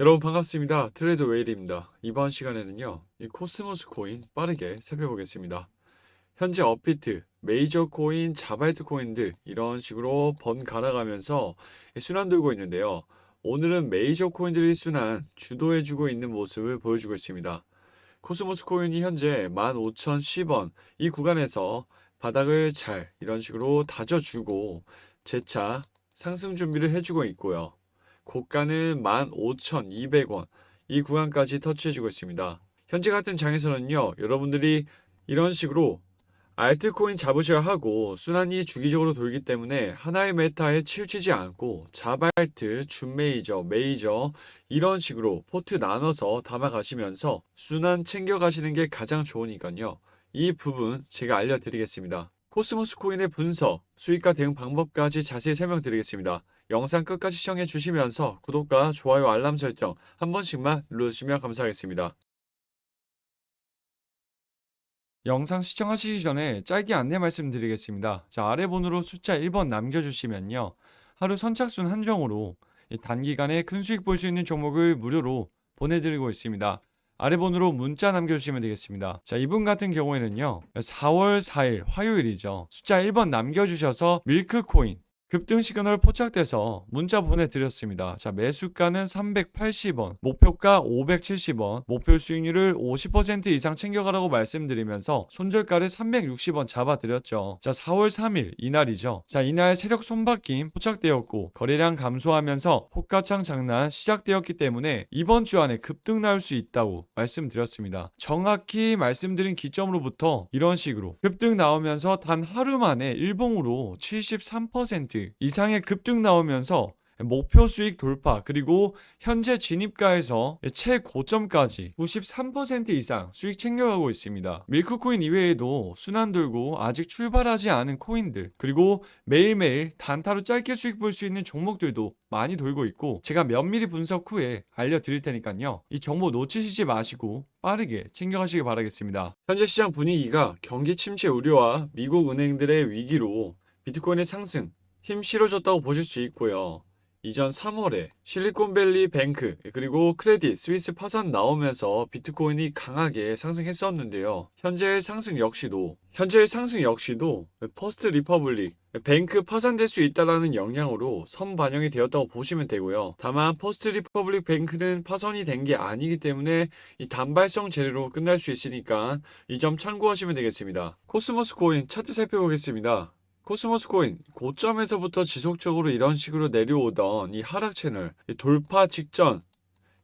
여러분 반갑습니다. 트레이드 웨일입니다. 이번 시간에는요, 이 코스모스 코인 빠르게 살펴보겠습니다. 현재 업비트, 메이저 코인, 자바이트 코인들 이런 식으로 번갈아 가면서 순환 돌고 있는데요. 오늘은 메이저 코인들이 순환 주도해 주고 있는 모습을 보여주고 있습니다. 코스모스 코인이 현재 15,010원 이 구간에서 바닥을 잘 이런 식으로 다져주고 재차 상승 준비를 해주고 있고요. 고가는 15,200원 이 구간까지 터치해주고 있습니다. 현재 같은 장에서는요, 여러분들이 이런 식으로 알트코인 잡으셔야 하고 순환이 주기적으로 돌기 때문에 하나의 메타에 치우치지 않고 자바이트, 준메이저, 메이저 이런 식으로 포트 나눠서 담아가시면서 순환 챙겨가시는 게 가장 좋으니까요. 이 부분 제가 알려드리겠습니다. 코스모스 코인의 분석, 수익과 대응 방법까지 자세히 설명드리겠습니다. 영상 끝까지 시청해 주시면서 구독과 좋아요, 알람 설정 한 번씩만 눌러주시면 감사하겠습니다. 영상 시청하시기 전에 짧게 안내 말씀드리겠습니다. 자, 아래 번호로 숫자 1번 남겨주시면요. 하루 선착순 한정으로 이 단기간에 큰 수익 볼 수 있는 종목을 무료로 보내드리고 있습니다. 아래 번호로 문자 남겨주시면 되겠습니다. 자, 이분 같은 경우에는요. 4월 4일 화요일이죠. 숫자 1번 남겨주셔서 밀크코인 급등 시그널 포착돼서 문자 보내드렸습니다. 자, 매수가는 380원, 목표가 570원, 목표 수익률을 50% 이상 챙겨가라고 말씀드리면서 손절가를 360원 잡아드렸죠. 자, 4월 3일 이날이죠. 자, 이날 세력 손바뀜 포착되었고 거래량 감소하면서 호가창 장난 시작되었기 때문에 이번 주 안에 급등 나올 수 있다고 말씀드렸습니다. 정확히 말씀드린 기점으로부터 이런 식으로 급등 나오면서 단 하루 만에 일봉으로 73% 이상의 급등 나오면서 목표 수익 돌파 그리고 현재 진입가에서 최고점까지 93% 이상 수익 챙겨가고 있습니다. 밀크코인 이외에도 순환 돌고 아직 출발하지 않은 코인들 그리고 매일매일 단타로 짧게 수익 볼 수 있는 종목들도 많이 돌고 있고 제가 면밀히 분석 후에 알려드릴 테니까요. 이 정보 놓치시지 마시고 빠르게 챙겨가시기 바라겠습니다. 현재 시장 분위기가 경기 침체 우려와 미국 은행들의 위기로 비트코인의 상승 힘 실어졌다고 보실 수 있고요. 이전 3월에 실리콘밸리 뱅크 그리고 크레딧 스위스 파산 나오면서 비트코인이 강하게 상승했었는데요. 현재의 상승 역시도 현재의 상승 역시도 퍼스트 리퍼블릭 뱅크 파산될 수 있다라는 영향으로 선 반영이 되었다고 보시면 되고요. 다만 퍼스트 리퍼블릭 뱅크는 파산이 된 게 아니기 때문에 이 단발성 재료로 끝날 수 있으니까 이 점 참고하시면 되겠습니다. 코스모스 코인 차트 살펴보겠습니다. 코스모스 코인 고점에서부터 지속적으로 이런 식으로 내려오던 이 하락 채널 이 돌파 직전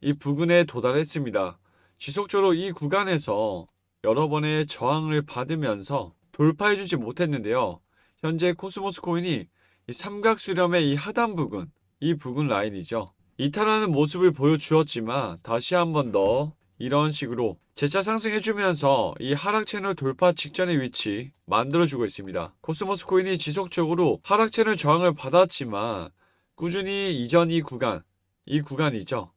이 부근에 도달했습니다. 지속적으로 이 구간에서 여러 번의 저항을 받으면서 돌파해주지 못했는데요. 현재 코스모스 코인이 이 삼각 수렴의 이 하단 부근, 이 부근 라인이죠. 이탈하는 모습을 보여주었지만 다시 한 번 더 이런 식으로 재차 상승해주면서 이 하락 채널 돌파 직전의 위치 만들어주고 있습니다. 코스모스 코인이 지속적으로 하락 채널 저항을 받았지만 꾸준히 이전 이 구간, 이 구간이죠.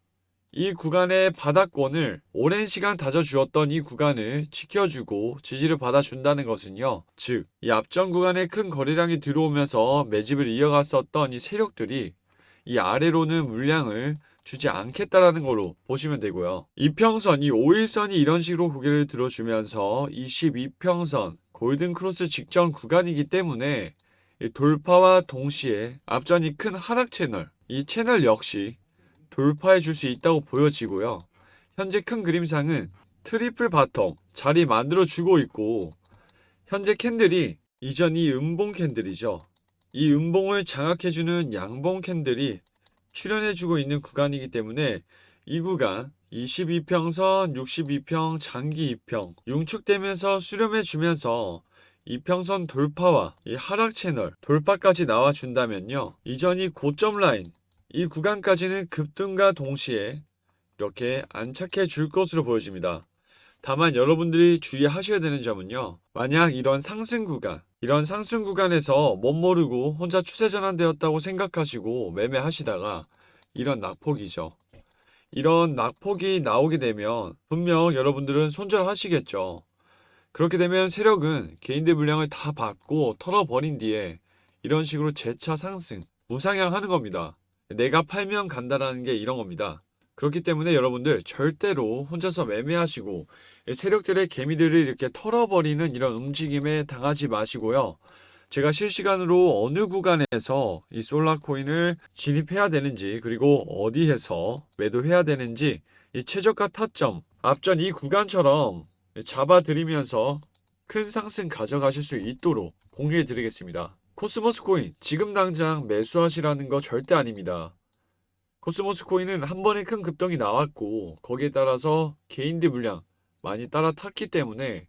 이 구간의 바닥권을 오랜 시간 다져주었던 이 구간을 지켜주고 지지를 받아준다는 것은요. 즉, 이 앞전 구간에 큰 거래량이 들어오면서 매집을 이어갔었던 이 세력들이 이 아래로는 물량을 주지 않겠다라는 걸로 보시면 되고요. 이평선, 이 5일선이 이런 식으로 고개를 들어주면서 22평선, 골든 크로스 직전 구간이기 때문에 이 돌파와 동시에 앞전이 큰 하락 채널, 이 채널 역시 돌파해 줄 수 있다고 보여지고요. 현재 큰 그림상은 트리플 바텀 자리 만들어 주고 있고 현재 캔들이 이전 이 음봉 캔들이죠. 이 음봉을 장악해 주는 양봉 캔들이 출현해주고 있는 구간이기 때문에 이 구간 22평선, 62평, 장기 2평 융축되면서 수렴해주면서 이평선 돌파와 이 하락 채널 돌파까지 나와준다면요. 이전이 고점 라인 이 구간까지는 급등과 동시에 이렇게 안착해 줄 것으로 보여집니다. 다만 여러분들이 주의하셔야 되는 점은요. 만약 이런 상승 구간, 이런 상승 구간에서 못 모르고 혼자 추세 전환되었다고 생각하시고 매매하시다가 이런 낙폭이죠. 이런 낙폭이 나오게 되면 분명 여러분들은 손절하시겠죠. 그렇게 되면 세력은 개인들 물량을 다 받고 털어버린 뒤에 이런 식으로 재차 상승, 우상향하는 겁니다. 내가 팔면 간다라는 게 이런 겁니다. 그렇기 때문에 여러분들 절대로 혼자서 매매하시고 이 세력들의 개미들을 이렇게 털어버리는 이런 움직임에 당하지 마시고요. 제가 실시간으로 어느 구간에서 이 솔라 코인을 진입해야 되는지 그리고 어디에서 매도해야 되는지 이 최저가 타점 앞전 이 구간처럼 잡아드리면서 큰 상승 가져가실 수 있도록 공유해 드리겠습니다. 코스모스 코인 지금 당장 매수하시라는 거 절대 아닙니다. 코스모스 코인은 한 번에 큰 급등이 나왔고 거기에 따라서 개인들 물량 많이 따라 탔기 때문에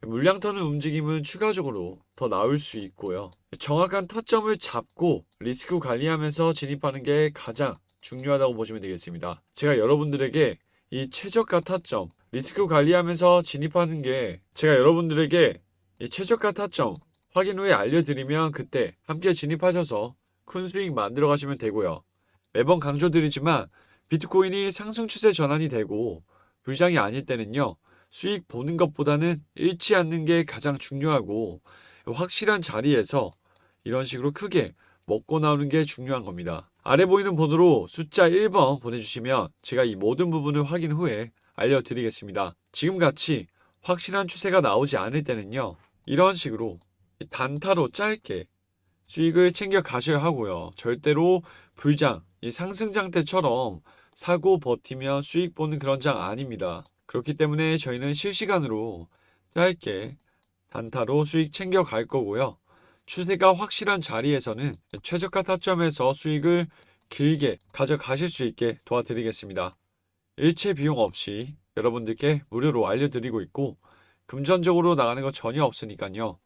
물량 터는 움직임은 추가적으로 더 나올 수 있고요. 정확한 타점을 잡고 리스크 관리하면서 진입하는 게 가장 중요하다고 보시면 되겠습니다. 제가 여러분들에게 이 최저가 타점, 리스크 관리하면서 진입하는 게 제가 여러분들에게 이 최저가 타점 확인 후에 알려드리면 그때 함께 진입하셔서 큰 수익 만들어 가시면 되고요. 매번 강조드리지만 비트코인이 상승 추세 전환이 되고 불장이 아닐 때는요. 수익 보는 것보다는 잃지 않는 게 가장 중요하고 확실한 자리에서 이런 식으로 크게 먹고 나오는 게 중요한 겁니다. 아래 보이는 번호로 숫자 1번 보내주시면 제가 이 모든 부분을 확인 후에 알려드리겠습니다. 지금같이 확실한 추세가 나오지 않을 때는요. 이런 식으로 단타로 짧게 수익을 챙겨 가셔야 하고요. 절대로 불장, 이 상승장 때처럼 사고 버티며 수익 보는 그런 장 아닙니다. 그렇기 때문에 저희는 실시간으로 짧게 단타로 수익 챙겨 갈 거고요. 추세가 확실한 자리에서는 최저가 타점에서 수익을 길게 가져가실 수 있게 도와드리겠습니다. 일체 비용 없이 여러분들께 무료로 알려드리고 있고 금전적으로 나가는 거 전혀 없으니까요.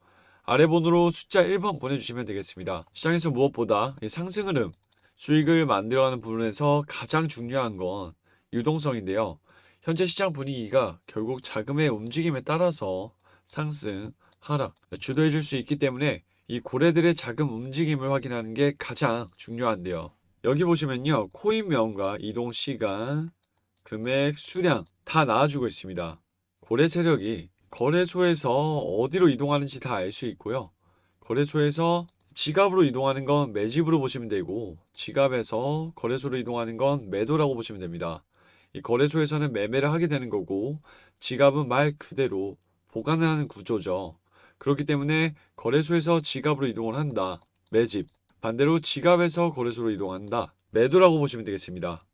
아래 번호로 숫자 1번 보내주시면 되겠습니다. 시장에서 무엇보다 이 상승 흐름, 수익을 만들어가는 부분에서 가장 중요한 건 유동성인데요. 현재 시장 분위기가 결국 자금의 움직임에 따라서 상승, 하락, 주도해 줄 수 있기 때문에 이 고래들의 자금 움직임을 확인하는 게 가장 중요한데요. 여기 보시면요. 코인 명과 이동 시간, 금액, 수량 다 나와주고 있습니다. 고래 세력이 거래소에서 어디로 이동하는지 다 알 수 있고요. 거래소에서 지갑으로 이동하는 건 매집으로 보시면 되고 지갑에서 거래소로 이동하는 건 매도라고 보시면 됩니다. 이 거래소에서는 매매를 하게 되는 거고 지갑은 말 그대로 보관을 하는 구조죠. 그렇기 때문에 거래소에서 지갑으로 이동을 한다. 매집. 반대로 지갑에서 거래소로 이동한다. 매도라고 보시면 되겠습니다.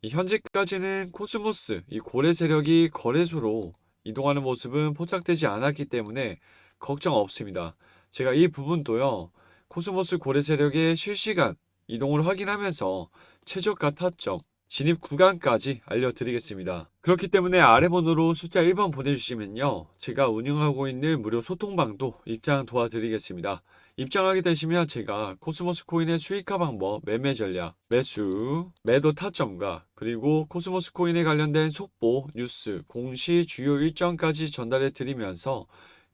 이 현재까지는 코스모스, 이 고래 세력이 거래소로 이동하는 모습은 포착되지 않았기 때문에 걱정 없습니다. 제가 이 부분도요. 코스모스 고래 세력의 실시간 이동을 확인하면서 최저가 타점, 진입 구간까지 알려드리겠습니다. 그렇기 때문에 아래 번호로 숫자 1번 보내주시면요. 제가 운영하고 있는 무료 소통방도 입장 도와드리겠습니다. 입장하게 되시면 제가 코스모스 코인의 수익화 방법, 매매 전략, 매수, 매도 타점과 그리고 코스모스 코인에 관련된 속보, 뉴스, 공시, 주요 일정까지 전달해 드리면서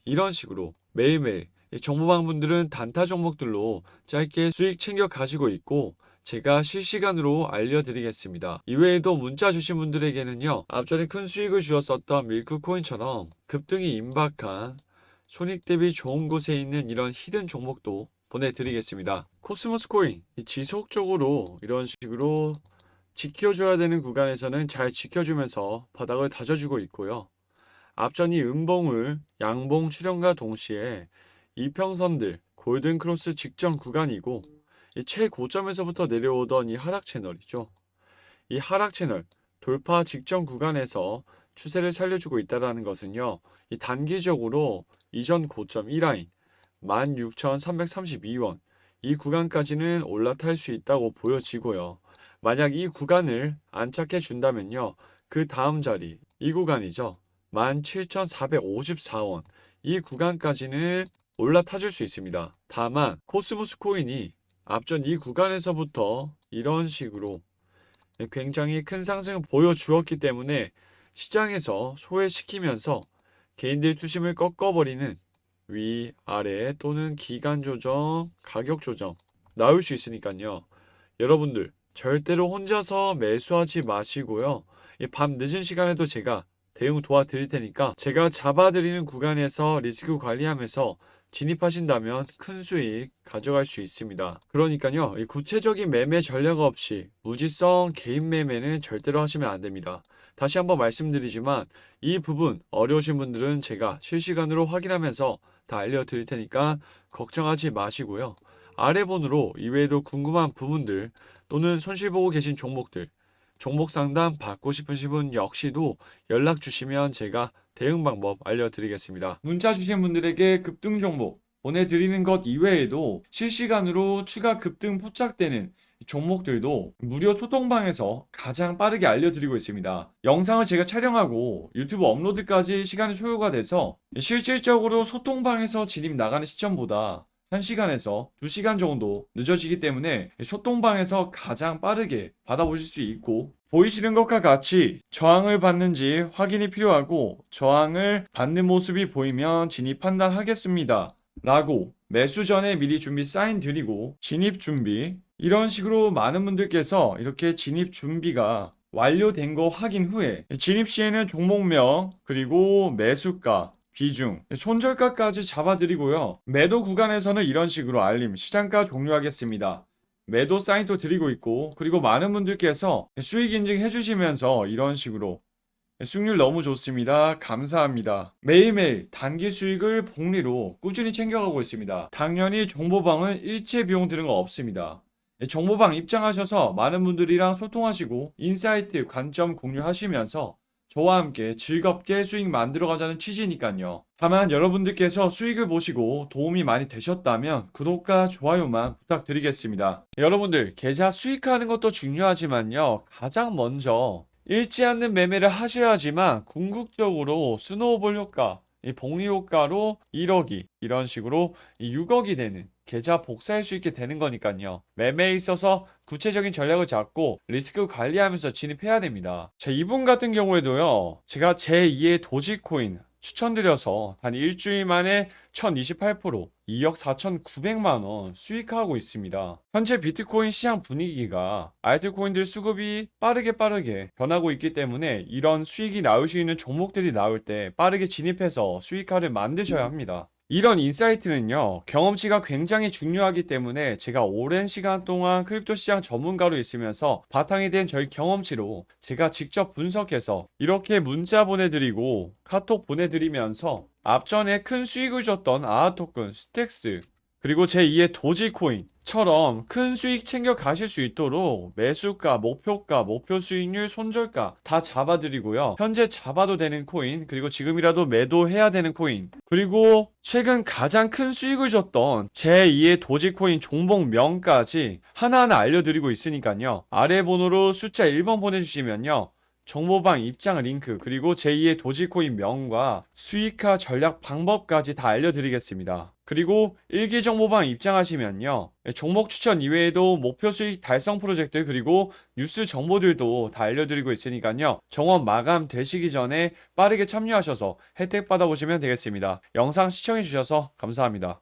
이런 식으로 매일매일 이 정보방 분들은 단타 종목들로 짧게 수익 챙겨 가지고 있고 제가 실시간으로 알려드리겠습니다. 이외에도 문자 주신 분들에게는요. 앞전에 큰 수익을 주었었던 밀크코인처럼 급등이 임박한 손익 대비 좋은 곳에 있는 이런 히든 종목도 보내드리겠습니다. 코스모스 코인 이 지속적으로 이런 식으로 지켜줘야 되는 구간에서는 잘 지켜주면서 바닥을 다져주고 있고요. 앞전이 음봉을 양봉 출현과 동시에 이평선들 골든 크로스 직전 구간이고 이 최고점에서부터 내려오던 이 하락 채널이죠. 이 하락 채널 돌파 직전 구간에서 추세를 살려주고 있다는 것은요. 이 단기적으로 이전 고점 1라인 16,332원 이 구간까지는 올라탈 수 있다고 보여지고요. 만약 이 구간을 안착해 준다면요. 그 다음 자리 이 구간이죠. 17,454원 이 구간까지는 올라타 줄 수 있습니다. 다만 코스모스 코인이 앞전 이 구간에서부터 이런 식으로 굉장히 큰 상승을 보여주었기 때문에 시장에서 소외시키면서 개인들 투심을 꺾어버리는 위, 아래 또는 기간 조정, 가격 조정 나올 수 있으니까요. 여러분들 절대로 혼자서 매수하지 마시고요. 이밤 늦은 시간에도 제가 대응 도와드릴 테니까 제가 잡아드리는 구간에서 리스크 관리하면서 진입하신다면 큰 수익 가져갈 수 있습니다. 그러니까요, 이 구체적인 매매 전략 없이 무지성 개인 매매는 절대로 하시면 안 됩니다. 다시 한번 말씀드리지만 이 부분 어려우신 분들은 제가 실시간으로 확인하면서 다 알려드릴 테니까 걱정하지 마시고요. 아래 번호로 이외에도 궁금한 부분들 또는 손실보고 계신 종목들 종목 상담 받고 싶으신 분 역시도 연락 주시면 제가 대응 방법 알려드리겠습니다. 문자 주신 분들에게 급등 종목 보내드리는 것 이외에도 실시간으로 추가 급등 포착되는 종목들도 무료 소통방에서 가장 빠르게 알려드리고 있습니다. 영상을 제가 촬영하고 유튜브 업로드까지 시간이 소요가 돼서 실질적으로 소통방에서 진입 나가는 시점보다 1시간에서 2시간 정도 늦어지기 때문에 소통방에서 가장 빠르게 받아보실 수 있고 보이시는 것과 같이 저항을 받는지 확인이 필요하고 저항을 받는 모습이 보이면 진입 판단하겠습니다. 라고 매수 전에 미리 준비 사인 드리고 진입 준비 이런 식으로 많은 분들께서 이렇게 진입 준비가 완료된 거 확인 후에 진입 시에는 종목명 그리고 매수가 비중, 손절가까지 잡아드리고요. 매도 구간에서는 이런 식으로 알림, 시장가 종료하겠습니다. 매도 사인도 드리고 있고, 그리고 많은 분들께서 수익 인증 해주시면서 이런 식으로 수익률 너무 좋습니다. 감사합니다. 매일매일 단기 수익을 복리로 꾸준히 챙겨가고 있습니다. 당연히 정보방은 일체 비용 드는 거 없습니다. 정보방 입장하셔서 많은 분들이랑 소통하시고 인사이트 관점 공유하시면서 저와 함께 즐겁게 수익 만들어 가자는 취지니까요. 다만 여러분들께서 수익을 보시고 도움이 많이 되셨다면 구독과 좋아요만 부탁드리겠습니다. 여러분들 계좌 수익하는 것도 중요하지만요. 가장 먼저 잃지 않는 매매를 하셔야지만 궁극적으로 스노우볼 효과, 이 복리 효과로 1억이 이런 식으로 이 6억이 되는 계좌 복사할 수 있게 되는 거니까요. 매매에 있어서 구체적인 전략을 잡고 리스크 관리하면서 진입해야 됩니다. 자, 이분 같은 경우에도요. 제가 제2의 도지코인 추천드려서 단 일주일 만에 1028% 2억 4,900만 원 수익하고 있습니다. 현재 비트코인 시장 분위기가 알트코인들 수급이 빠르게 빠르게 변하고 있기 때문에 이런 수익이 나올 수 있는 종목들이 나올 때 빠르게 진입해서 수익화를 만드셔야 합니다. 이런 인사이트는요, 경험치가 굉장히 중요하기 때문에 제가 오랜 시간 동안 크립토 시장 전문가로 있으면서 바탕이 된 저희 경험치로 제가 직접 분석해서 이렇게 문자 보내드리고 카톡 보내드리면서 앞전에 큰 수익을 줬던 아하토큰, 스택스, 그리고 제2의 도지코인처럼 큰 수익 챙겨 가실 수 있도록 매수가, 목표가, 목표 수익률, 손절가 다 잡아드리고요. 현재 잡아도 되는 코인, 그리고 지금이라도 매도해야 되는 코인, 그리고 최근 가장 큰 수익을 줬던 제2의 도지코인 종목명까지 하나하나 알려드리고 있으니까요. 아래 번호로 숫자 1번 보내주시면요. 정보방 입장 링크 그리고 제2의 도지코인 명과 수익화 전략 방법까지 다 알려드리겠습니다. 그리고 일기 정보방 입장하시면요. 종목 추천 이외에도 목표 수익 달성 프로젝트 그리고 뉴스 정보들도 다 알려드리고 있으니까요. 정원 마감 되시기 전에 빠르게 참여하셔서 혜택 받아보시면 되겠습니다. 영상 시청해주셔서 감사합니다.